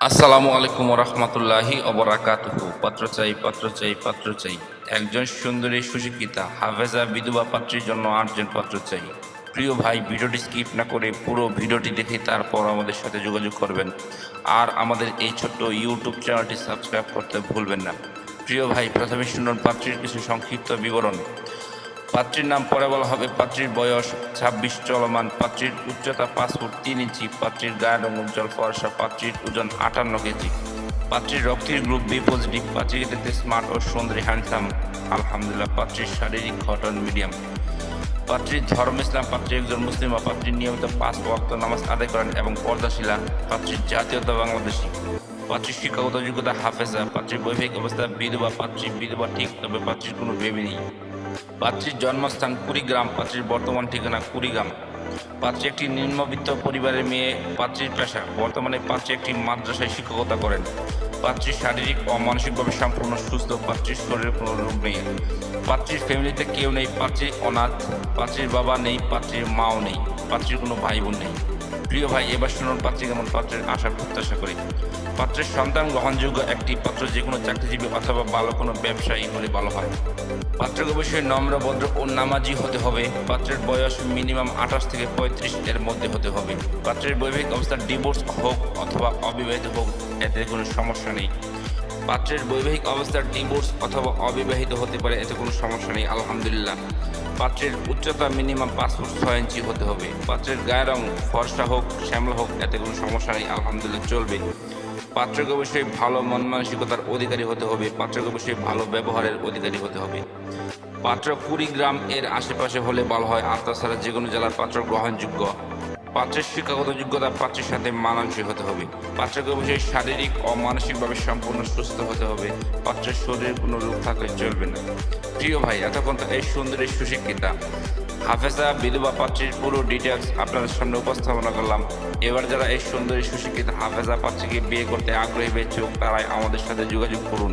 আসসালামু আলাইকুম রহমতুল্লাহি অবরাকাতুহু পাত্র চাই পাত্র চাই পাত্র চাই একজন সুন্দরী, সুশিক্ষিতা, হাফেজা, বিধবা পাত্রীর জন্য আটজন পাত্র চাই প্রিয় ভাই, ভিডিওটি স্কিপ না করে পুরো ভিডিওটি দেখে তারপর আমাদের সাথে যোগাযোগ করবেন। আর আমাদের এই ছোট্ট ইউটিউব চ্যানেলটি সাবস্ক্রাইব করতে ভুলবেন না। প্রিয় ভাই, প্রথমে শুনুন পাত্রীর কিছু সংক্ষিপ্ত বিবরণ। পাত্রীর নাম পরে বলা হবে, পাত্রীর বয়স ছাব্বিশ চলমান, পাত্রীর উচ্চতা পাঁচ ফুট তিন ইঞ্চি, পাত্রীর গায়ের রং উজ্জ্বল, ফর্সা, পাত্রীর ওজন আটান্ন কেজি। পাত্রীর রক্তের গ্রুপ বি পজিটিভ, পাত্রীকে দেখতে স্মার্ট ও সুন্দরী, হ্যান্ডসাম, আলহামদুলিল্লাহ, পাত্রীর শারীরিক ঘটন মিডিয়াম। পাত্রীর ধর্ম ইসলাম, পাত্রী একজন মুসলিম বা পাত্রীর নিয়মিত পাঁচ ওয়াক্ত নামাজ আদায় করেন এবং পর্দাশিলা, পাত্রীর জাতীয়তা বাংলাদেশী। পাত্রীর শিক্ষাগত যোগ্যতা হাফেজা, পাত্রীর বৈবাহিক অবস্থা বিধবা, পাত্রী বিধবা ঠিক, তবে পাত্রীর কোনো বেবি নেই। পাত্রীর জন্মস্থান কুড়িগ্রাম, পাত্রীর বর্তমান ঠিকানা কুড়িগ্রাম। পাত্রী একটি নিম্নবিত্ত পরিবারের মেয়ে, পাত্রীর পেশা। বর্তমানে পাত্রী একটি মাদ্রাসায় শিক্ষকতা করেন। পাত্রীর শারীরিক ও মানসিকভাবে সম্পূর্ণ সুস্থ, পাত্রীর শরীরে কোনো রোগ নেই। পাত্রীর ফ্যামিলিতে কেউ নেই, পাত্রী অনাথ, পাত্রীর বাবা নেই, পাত্রীর মাও নেই। পাত্রীর কোনো ভাই বোন নেই। প্রিয় ভাই এবার শুনুন, পাত্রী কেমন? পাত্রের আশা, প্রত্যাশা করি। পাত্রের সন্তান গ্রহণযোগ্য একটি পাত্র, যে কোনো চাকরিজীবী অথবা ভালো কোনো ব্যবসায়ী হলে ভালো হয়। পাত্রকে অবশ্যই নম্র, ভদ্র ও নামাজি হতে হবে। পাত্রের বয়স মিনিমাম আঠাশ থেকে পঁয়ত্রিশ এর মধ্যে হতে হবে। পাত্রের বৈবাহিক অবস্থা ডিভোর্স হোক অথবা অবিবাহিত হোক, এতে কোনো সমস্যা নেই। পাত্রের বৈবাহিক অবস্থার ডিভোর্স অথবা অবিবাহিত হতে পারে, এতে কোনো সমস্যা নেই। আলহামদুলিল্লাহ। পাত্রের উচ্চতা মিনিমাম পাঁচ ফুট ছয় ইঞ্চি হতে হবে। পাত্রের গায়ের রং ফর্সা হোক, শ্যামলা হোক, এতে কোনো সমস্যা নেই, আলহামদুলিল্লাহ চলবে। পাত্রকে অবশ্যই ভালো মন মানসিকতার অধিকারী হতে হবে, পাত্রকে অবশ্যই ভালো ব্যবহারের অধিকারী হতে হবে। পাত্র কুড়িগ্রাম এর আশেপাশে হলে ভালো হয়, আর তাছাড়া যে কোনো জেলার পাত্র গ্রহণযোগ্য। পাত্রের শিক্ষাগত যোগ্যতা পাত্রের সাথে মানানসই হতে হবে। পাত্রকে অবশ্যই শারীরিক ও মানসিকভাবে সম্পূর্ণ সুস্থ হতে হবে। পাত্রের শরীরে কোনো রোগ থাকলে চলবে না। প্রিয় ভাই, এতক্ষণ এই সুন্দরী সুশিক্ষিতা। হাফেজা, বিধবা পাত্রীর পুরো ডিটেলস আপনাদের সামনে উপস্থাপনা করলাম। এবার যারা এই সুন্দরী সুশিক্ষিত হাফেজা পাত্রীকে বিয়ে করতে আগ্রহী বেচুক তারাই আমাদের সাথে যোগাযোগ করুন।